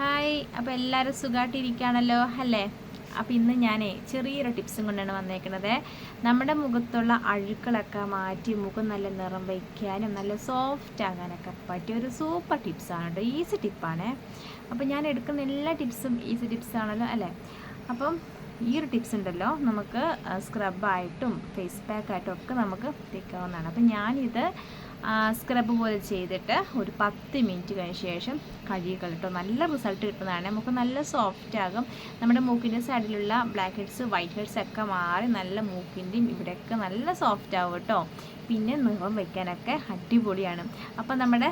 Hi അപ്പോൾ എല്ലാവരും സുഖമായിട്ടിരിക്കുകയാണല്ലോ അല്ലേ? അപ്പോൾ ഇന്ന് ഞാനേ ചെറിയൊരു ടിപ്സും കൊണ്ടാണ് വന്നേക്കുന്നത് നമ്മുടെ മുഖത്തുള്ള അഴുക്കളൊക്കെ മാറ്റി മുഖം നല്ല നിറം വയ്ക്കാനും നല്ല സോഫ്റ്റ് ആകാനൊക്കെ പറ്റിയ ഒരു സൂപ്പർ ടിപ്സാണ് കേട്ടോ. ഈസി ടിപ്പാണ് അപ്പോൾ ഞാൻ എടുക്കുന്ന എല്ലാ ടിപ്സും ഈസി ടിപ്സാണല്ലോ അല്ലേ? അപ്പം ഈ ഒരു ടിപ്സ് ഉണ്ടല്ലോ നമുക്ക് സ്ക്രബായിട്ടും ഫേസ് പാക്കായിട്ടും ഒക്കെ നമുക്ക് തേക്കാവുന്നതാണ്. അപ്പം ഞാനിത് സ്ക്രബ് പോലെ ചെയ്തിട്ട് ഒരു പത്ത് മിനിറ്റ് കഴിഞ്ഞ ശേഷം കഴുകി കളിട്ടോ നല്ല റിസൾട്ട് കിട്ടുന്നതാണ്. നമുക്ക് നല്ല സോഫ്റ്റ് ആകും. നമ്മുടെ മൂക്കിന്റെ സൈഡിലുള്ള ബ്ലാക്ക് ഹെഡ്സ് വൈറ്റ് ഹെഡ്സ് ഒക്കെ മാറി നല്ല മൂക്കിന്റെയും ഇവിടെയൊക്കെ നല്ല സോഫ്റ്റ് ആവും കേട്ടോ പിന്നെ നിറം വയ്ക്കാനൊക്കെ അടിപൊളിയാണ്. അപ്പം നമ്മുടെ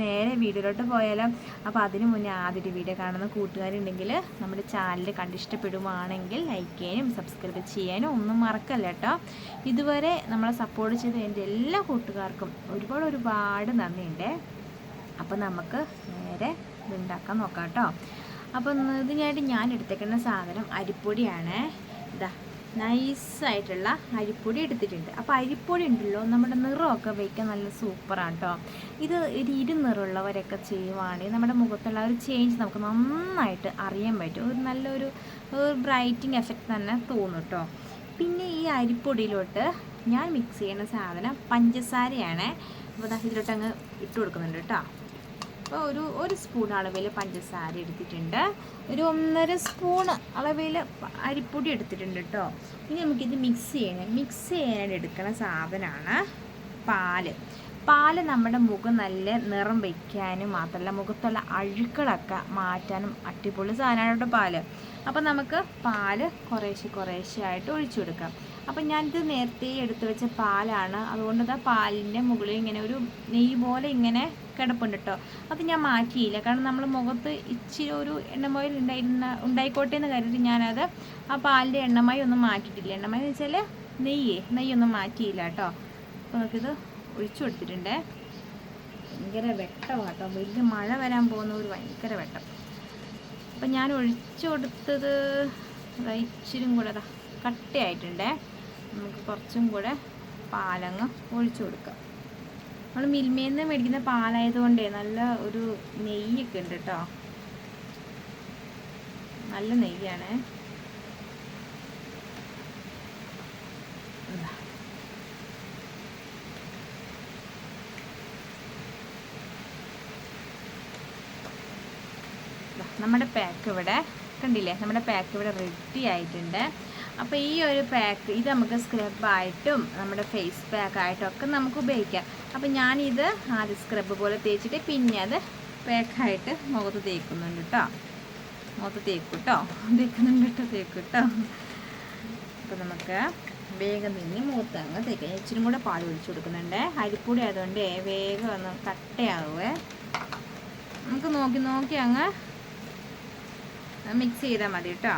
നേരെ വീഡിയോയിലോട്ട് പോയാലോ? അപ്പോൾ അതിന് മുന്നേ ആദ്യത്തെ വീഡിയോ കാണുന്ന കൂട്ടുകാരുണ്ടെങ്കിൽ നമ്മുടെ ചാനൽ കണ്ടിഷ്ടപ്പെടുവാണെങ്കിൽ ലൈക്ക് ചെയ്യാനും സബ്സ്ക്രൈബ് ചെയ്യാനും ഒന്നും മറക്കല്ല കേട്ടോ. ഇതുവരെ നമ്മളെ സപ്പോർട്ട് ചെയ്ത എന്റെ എല്ലാ കൂട്ടുകാർക്കും ഒരുപാട് ഒരുപാട് നന്ദിയുണ്ട്. അപ്പോൾ നമുക്ക് നേരെ ഇതുണ്ടാക്കാൻ നോക്കാം കേട്ടോ. അപ്പോൾ ഇതിനായിട്ട് ഞാൻ എടുത്തേക്കുന്ന സാധനം അരിപ്പൊടിയാണ്. ഇതാ നൈസായിട്ടുള്ള അരിപ്പൊടി എടുത്തിട്ടുണ്ട്. അപ്പോൾ അരിപ്പൊടി ഉണ്ടല്ലോ നമ്മുടെ നിറമൊക്കെ വയ്ക്കാൻ നല്ല സൂപ്പറാണ് കേട്ടോ ഇത് ഒരു ഇരുനിറമുള്ളവരൊക്കെ ചെയ്യുവാണെങ്കിൽ നമ്മുടെ മുഖത്തുള്ള ഒരു ചേഞ്ച് നമുക്ക് നന്നായിട്ട് അറിയാൻ പറ്റും. ഒരു നല്ലൊരു ബ്രൈറ്റിങ് എഫക്റ്റ് തന്നെ തോന്നും കേട്ടോ പിന്നെ ഈ അരിപ്പൊടിയിലോട്ട് ഞാൻ മിക്സ് ചെയ്യുന്ന സാധനം പഞ്ചസാരയാണ്. അപ്പോൾ ഇതിലോട്ട് അങ്ങ് ഇട്ട് കൊടുക്കുന്നുണ്ട് കേട്ടോ അപ്പോൾ ഒരു ഒരു സ്പൂൺ അളവിൽ പഞ്ചസാര എടുത്തിട്ടുണ്ട്. ഒരു ഒന്നര സ്പൂൺ അളവിൽ അരിപ്പൊടി എടുത്തിട്ടുണ്ട് കേട്ടോ ഇനി നമുക്കിത് മിക്സ് ചെയ്യണം. മിക്സ് ചെയ്യാനായിട്ട് എടുക്കുന്ന സാധനമാണ് പാൽ. പാൽ നമ്മുടെ മുഖം നല്ല നിറം വയ്ക്കാനും മാത്രമല്ല മുഖത്തുള്ള അഴുക്കളൊക്കെ മാറ്റാനും അടിപൊളി സാധനമാണ് കേട്ടോ പാൽ. അപ്പോൾ നമുക്ക് പാൽ കുറേശ്ശെ കുറേശ്ശെ ആയിട്ട് ഒഴിച്ചു കൊടുക്കാം. അപ്പം ഞാനിത് നേരത്തെ എടുത്തു വെച്ച പാലാണ്. അതുകൊണ്ട് ഇതാ പാലിന്റെ മുകളിൽ ഇങ്ങനെ ഒരു നെയ്യ് പോലെ ഇങ്ങനെ കിടപ്പുണ്ട് കേട്ടോ അത് ഞാൻ മാറ്റിയില്ല. കാരണം നമ്മൾ മുഖത്ത് ഇച്ചിരി ഒരു എണ്ണമയിൽ ഉണ്ടായിരുന്ന ഉണ്ടായിക്കോട്ടെ എന്ന് കരുതി ഞാനത് ആ പാലിന്റെ എണ്ണമായി ഒന്നും മാറ്റിയിട്ടില്ല. എണ്ണമയം എന്ന് വെച്ചാൽ നെയ്യേ നെയ്യൊന്നും മാറ്റിയില്ല കേട്ടോ. അപ്പോൾ നമുക്കിത് ഒഴിച്ചു കൊടുത്തിട്ടുണ്ടേ. ഭയങ്കര വെട്ടമാണ് കേട്ടോ. വലിയ മഴ വരാൻ പോകുന്ന ഒരു ഭയങ്കര വെട്ടം. അപ്പം ഞാൻ ഒഴിച്ചു കൊടുത്തത് ഇച്ചിരി കൂടെ ദാ കട്ടയായിട്ടുണ്ടേ. നമുക്ക് കുറച്ചും കൂടെ പാലങ്ങ് ഒഴിച്ചു കൊടുക്കാം. നമ്മൾ മിൽമയിൽ നിന്ന് മേടിക്കുന്ന പാലായതുകൊണ്ടേ നല്ല ഒരു നെയ്യൊക്കെ ഉണ്ട് കേട്ടോ നല്ല നെയ്യാണ്. നമ്മുടെ പാക്ക് ഇവിടെ കണ്ടില്ലേ? നമ്മുടെ പാക്ക് ഇവിടെ റെഡി ആയിട്ടുണ്ട്. അപ്പോൾ ഈ ഒരു പാക്ക് ഇത് നമുക്ക് സ്ക്രബായിട്ടും നമ്മുടെ ഫേസ് പാക്കായിട്ടും ഒക്കെ നമുക്ക് ഉപയോഗിക്കാം. അപ്പോൾ ഞാനിത് ആദ്യം സ്ക്രബ് പോലെ തേച്ചിട്ട് പിന്നെ അത് പാക്കായിട്ട് മുഖത്ത് തേക്കുന്നുണ്ട് കേട്ടോ മുഖത്ത് തേക്കും കേട്ടോ തേക്കുന്നുണ്ട് കേട്ടോ തേക്കും കേട്ടോ അപ്പോൾ നമുക്ക് വേഗം തിന്നി മുഖത്ത് അങ്ങ് തേക്കാം. ഇച്ചിരി കൂടെ പാൽ ഒഴിച്ചു കൊടുക്കുന്നുണ്ട്. അരിപ്പൊടി ആയതുകൊണ്ട് വേഗം ഒന്ന് കട്ടയാവുമേ നമുക്ക് നോക്കി നോക്കി അങ്ങ് മിക്സ് ചെയ്താൽ മതി കേട്ടോ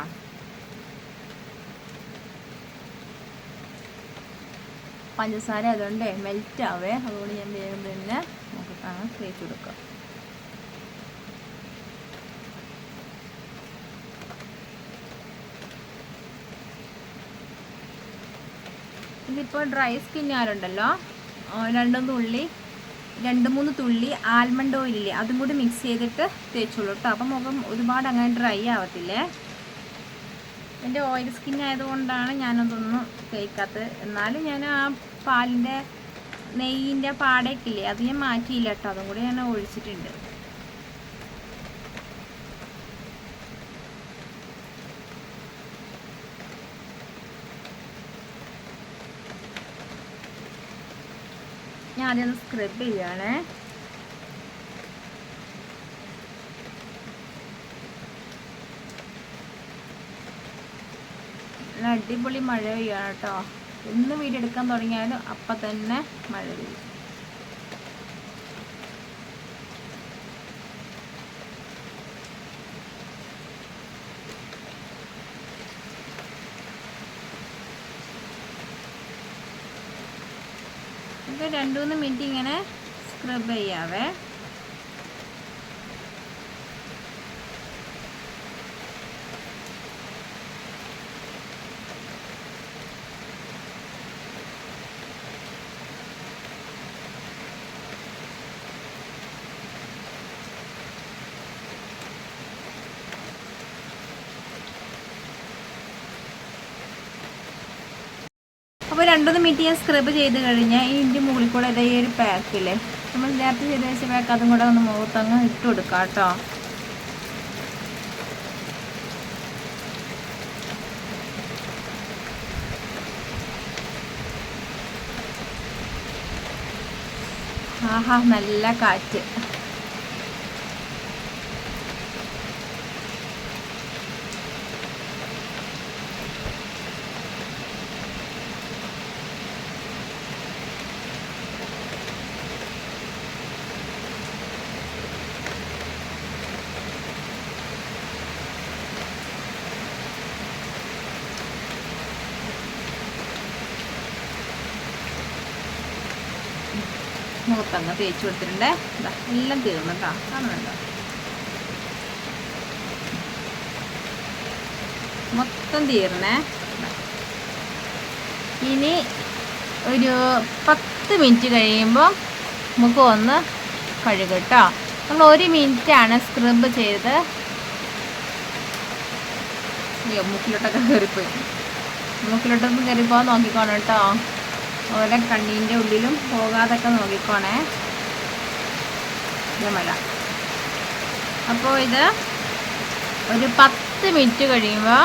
പഞ്ചസാര അതുകൊണ്ട് മെൽറ്റ് ആവേ. അതുകൊണ്ട് ഞാൻ വേഗം തന്നെ നമുക്ക് കാണാൻ തേച്ച് കൊടുക്കാം ഇതിപ്പോൾ ഡ്രൈ സ്കിന്നുകാരുണ്ടല്ലോ രണ്ടും തുള്ളി രണ്ട് മൂന്ന് തുള്ളി ആൽമണ്ട് ഓയിലില്ലേ അതും കൂടി മിക്സ് ചെയ്തിട്ട് തേച്ചോളൂ കേട്ടോ അപ്പം മുഖം ഒരുപാട് അങ്ങനെ ഡ്രൈ ആവത്തില്ലേ? എന്റെ ഓയിൽ സ്കിൻ ആയതുകൊണ്ടാണ് ഞാനതൊന്നും തേക്കാത്തത്. എന്നാലും ഞാൻ ആ പാലിന്റെ നെയ്യിന്റെ പാടയൊക്കെ ഇല്ലേ അത് ഞാൻ മാറ്റിയില്ല കേട്ടോ. അതും കൂടി ഞാൻ ഒഴിച്ചിട്ടുണ്ട്. ഞാൻ ആദ്യം സ്ക്രബ് ചെയ്യുകയാണേ നല്ല അടിപൊളി മഴ പെയ്യാണ് കേട്ടോ എന്ന് വീട് എടുക്കാൻ തുടങ്ങിയാലും അപ്പം തന്നെ മഴ പെയ്യും. ഇത് രണ്ട് മൂന്ന് മിനിറ്റ് ഇങ്ങനെ സ്ക്രബ് ചെയ്യാവേ. അപ്പോൾ രണ്ടൊന്ന് മിനിറ്റ് ഞാൻ സ്ക്രബ് ചെയ്ത് കഴിഞ്ഞാൽ ഈ ഇതിന്റെ മുകളിൽ കൂടെ ഇതേ ഒരു പാക്കില്ലേ നമ്മൾ നേരത്തെ ചെയ്ത് വെച്ച പാക്ക് അതും കൂടെ ഒന്ന് മുഖത്തങ്ങ് ഇട്ട് കൊടുക്കാം കേട്ടോ. ആഹാ നല്ല കാറ്റ്. മുഖത്തങ്ങ് തേച്ച് കൊടുത്തിട്ടുണ്ട്. എല്ലാം തീർന്നു കേട്ടോ. കാണുന്നുണ്ടോ? മൊത്തം തീർന്നേ. ഇനി ഒരു പത്ത് മിനിറ്റ് കഴിയുമ്പോൾ നമുക്ക് ഒന്ന് കഴുകട്ടോ കേട്ടോ. നമ്മൾ ഒരു മിനിറ്റാണ് സ്ക്രബ് ചെയ്ത് അയ്യോ മൂക്കിലോട്ടൊക്കെ കയറിപ്പോയി. മൂക്കിലോട്ടൊന്നും കയറിപ്പോ നോക്കിക്കോണം കേട്ടോ. അതുപോലെ കണ്ണീന്റെ ഉള്ളിലും പോകാതൊക്കെ നോക്കിക്കോണേ. ഇതമല്ല അപ്പോൾ ഇത് ഒരു പത്ത് മിനിറ്റ് കഴിയുമ്പോൾ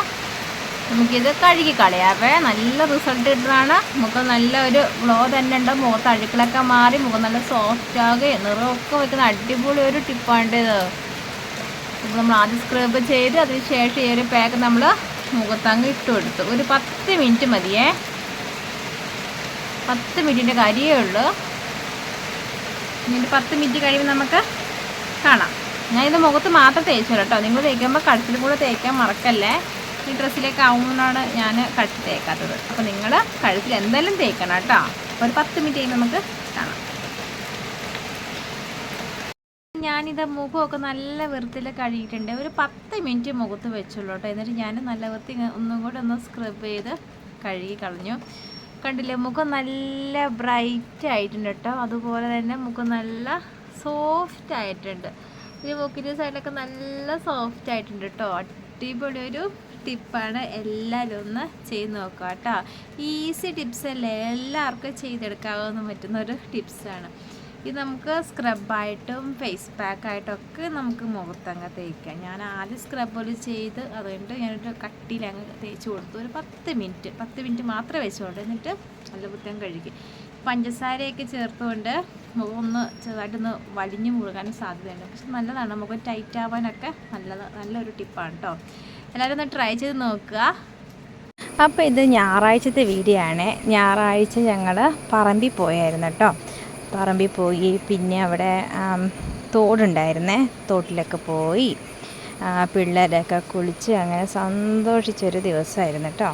നമുക്കിത് കഴുകി കളയാവേ നല്ല റിസൾട്ട് കിട്ടുന്നതാണ്. നമുക്ക് നല്ല ഒരു ഗ്ലോ തന്നെ ഉണ്ട്. മുഖത്ത് അഴുക്കളൊക്കെ മാറി മുഖം നല്ല സോഫ്റ്റ് ആകുകയും നിറമൊക്കെ വെക്കുന്ന അടിപൊളി ഒരു ടിപ്പാണ് ഇത് അപ്പോൾ നമ്മൾ ആദ്യം സ്ക്രബ് ചെയ്ത് അതിന് ശേഷം ഈ ഒരു പാക്ക് നമ്മൾ മുഖത്തങ്ങ് ഇട്ട് കൊടുത്തു ഒരു പത്ത് മിനിറ്റ് മതിയേ. പത്ത് മിനിറ്റിന്റെ കരിയേ ഉള്ളൂ. എന്നിട്ട് പത്ത് മിനിറ്റ് കഴിയുമ്പോൾ നമുക്ക് കാണാം. ഞാൻ ഇത് മുഖത്ത് മാത്രം തേച്ചു കേട്ടോ. നിങ്ങൾ തേക്കുമ്പോൾ കഴുത്തിൽ കൂടെ തേക്കാൻ മറക്കല്ലേ? ഈ ഡ്രസ്സിലേക്ക് ആവുന്നതാണ് ഞാൻ കഴുത്തിൽ തേക്കാത്തത്. അപ്പോൾ നിങ്ങൾ കഴുത്തിൽ എന്തായാലും തേക്കണം കേട്ടോ. ഒരു പത്ത് മിനിറ്റ് കഴിയുമ്പോൾ നമുക്ക് കാണാം. ഞാനിത് മുഖമൊക്കെ നല്ല വൃത്തിയിൽ കഴുകിയിട്ടുണ്ട്. ഒരു പത്ത് മിനിറ്റ് മുഖത്ത് വെച്ചുള്ളൂ കേട്ടോ. എന്നിട്ട് ഞാൻ നല്ല വൃത്തി ഒന്നും കൂടെ ഒന്ന് സ്ക്രബ് ചെയ്ത് കഴുകി കളഞ്ഞു. കണ്ടില്ലേ മുഖം നല്ല ബ്രൈറ്റ് ആയിട്ടുണ്ട് കേട്ടോ. അതുപോലെ തന്നെ മുഖം നല്ല സോഫ്റ്റ് ആയിട്ടുണ്ട്. ഈ മൂക്കിന്റെ സൈഡിലൊക്കെ നല്ല സോഫ്റ്റ് ആയിട്ടുണ്ട് കേട്ടോ. അടിപൊളി ഒരു ടിപ്പാണ് എല്ലാവരും ഒന്ന് ചെയ്ത് നോക്കുക കേട്ടോ. ഈസി ടിപ്സ് അല്ലേ? എല്ലാവർക്കും ചെയ്തെടുക്കാവുന്ന പറ്റുന്ന ഒരു ടിപ്സാണ് ഇത് നമുക്ക് സ്ക്രബായിട്ടും ഫേസ് പാക്കായിട്ടൊക്കെ നമുക്ക് മുഖത്തങ്ങ് തേക്കാം. ഞാൻ ആദ്യം സ്ക്രബ് ചെയ്ത് അതുകൊണ്ട് ഞാനൊരു കട്ടിയിൽ അങ്ങ് തേച്ച് കൊടുത്തു. ഒരു പത്ത് മിനിറ്റ് പത്ത് മിനിറ്റ് മാത്രമേ വെച്ചോളൂ. എന്നിട്ട് നല്ല വൃത്തം കഴുകി. പഞ്ചസാരയൊക്കെ ചേർത്തുകൊണ്ട് മുഖം ഒന്ന് ചെറുതായിട്ടൊന്ന് വലിഞ്ഞു മുഴുകാനും സാധ്യതയുണ്ട്. പക്ഷെ നല്ലതാണ്. മുഖം ടൈറ്റ് ആവാനൊക്കെ നല്ലത് നല്ലൊരു ടിപ്പാണ് കേട്ടോ എല്ലാവരും ഒന്ന് ട്രൈ ചെയ്ത് നോക്കുക. അപ്പോൾ ഇത് ഞായറാഴ്ചത്തെ വീഡിയോ ആണ്. ഞായറാഴ്ച ഞങ്ങൾ പറമ്പിൽ പോയായിരുന്നു കേട്ടോ പറമ്പിൽ പോയി. പിന്നെ അവിടെ തോടുണ്ടായിരുന്നേ. തോട്ടിലൊക്കെ പോയി. പിള്ളേരൊക്കെ കുളിച്ച് അങ്ങനെ സന്തോഷിച്ചൊരു ദിവസമായിരുന്നു കേട്ടോ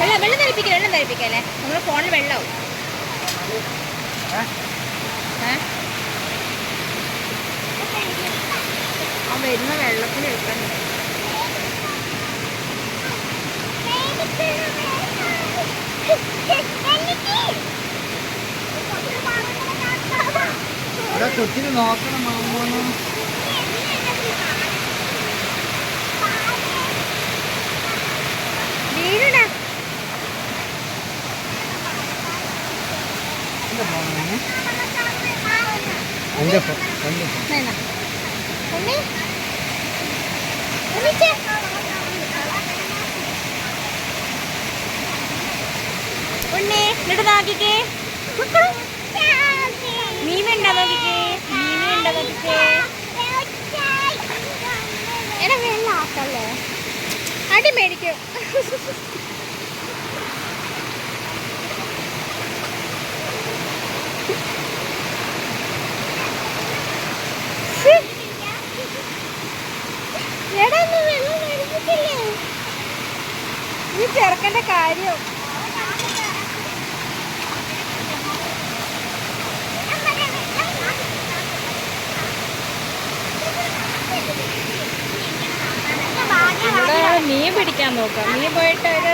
വെള്ളം വെള്ളം ധരിപ്പിക്കല്ലേ വെള്ളം ധരിപ്പിക്കല്ലേ നമ്മൾ ഫോണിൽ വെള്ളവും. ആ വരുന്ന വെള്ളത്തിന് എടുക്കാൻ ഇവിടെ കൊച്ചിന് നോക്കണം മാമോന്ന് വീടാ എന്റെ ഫോണാണ് എന്റെ ഫോൺ എന്റെ ഫോൺ എന്നിട്ട് നോക്കിക്കേ. മീനുണ്ടോ നോക്കിക്കേ? മീനുണ്ടോ നോക്കിക്കേ? എടാ വെള്ളാക്കല്ലേ അടി മേടിക്കും. വെള്ളം ചെറുക്കന്റെ കാര്യം ഇവിടെ മീൻ പിടിക്കാൻ നോക്കാം. മീൻ പോയിട്ട് ഒരു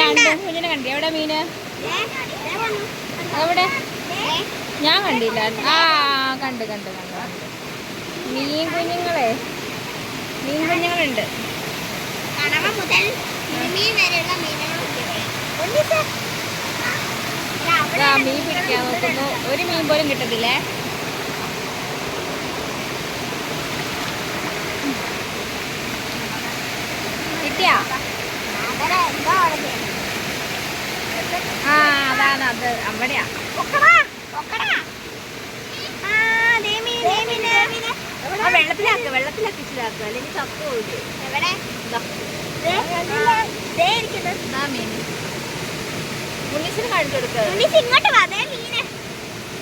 രണ്ടും കുഞ്ഞിനെ കണ്ടി എവിടെ മീന്? അവിടെ ഞാൻ കണ്ടില്ല. ആ കണ്ട് കണ്ട് കണ്ട്. മീൻ കുഞ്ഞുങ്ങളെ. മീൻ കുഞ്ഞുങ്ങളുണ്ട്. മീൻ പിടിക്കാൻ നോക്കുന്നു. ഒരു മീൻ പോലും കിട്ടത്തില്ലേ? എന്തോ ആ അതാണ് അത്. അവിടെയാ. വെള്ളത്തിലാക്കുക വെള്ളത്തിലാക്കി ഇച്ചിലാക്കുക അല്ലെങ്കിൽ പോയില്ലേ എവിടെ? മുന്നീസിന് കാണിച്ചു ഇങ്ങോട്ട് വാ, ദേ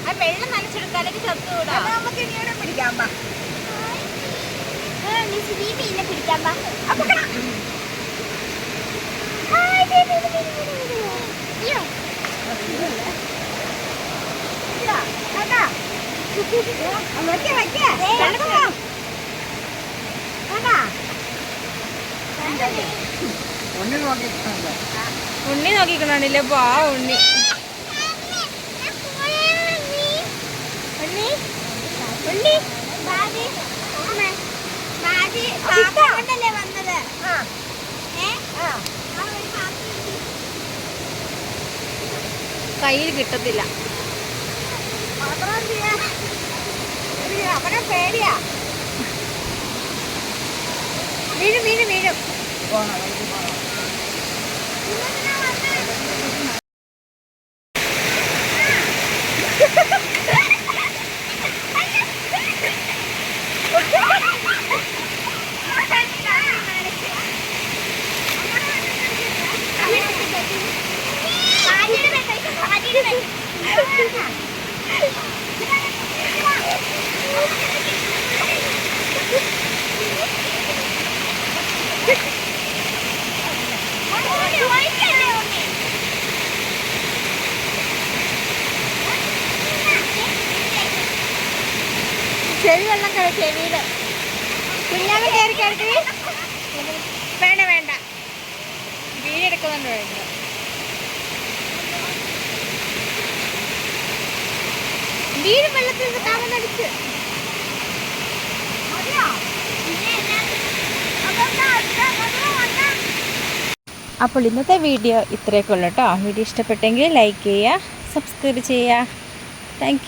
ആ വെള്ളം നനച്ചെടുക്കുക അല്ലെങ്കിൽ ചത്തുകൂടാ നമുക്ക് നീ മീനിനെ പിടിക്കാൻ പാ ദേ മീന്, മീന്, മീന്, മീന്. അയ്യോ. ഇതാ, കണ്ടാ? വെക്ക്, വെക്ക്. കണ്ടാ? ഉണ്ണി. നോക്കിക്കണില്ലേ പാ ഉണ്ണി വന്നത്? ഏ? ആ. ഒരു പാപ്പ കയ്യിൽ കിട്ടത്തില്ല. അവനെ പേടിയാ. വീഴും വീഴും വീഴും. പോണം. ചെവി വെള്ളം കഴി ചെവിയിൽ കുഞ്ഞാവ് കയറി കയറി. വേണ്ട വേണ്ട. വീടെടുക്കുന്നുണ്ട് വേണ്ട. വീട് വെള്ളത്തിൽ നിന്ന് അപ്പോൾ ഇന്നത്തെ വീഡിയോ ഇത്രയൊക്കെ ഉള്ളൂ കേട്ടോ. വീഡിയോ ഇഷ്ടപ്പെട്ടെങ്കിൽ ലൈക്ക് ചെയ്യുക സബ്സ്ക്രൈബ് ചെയ്യുക. താങ്ക്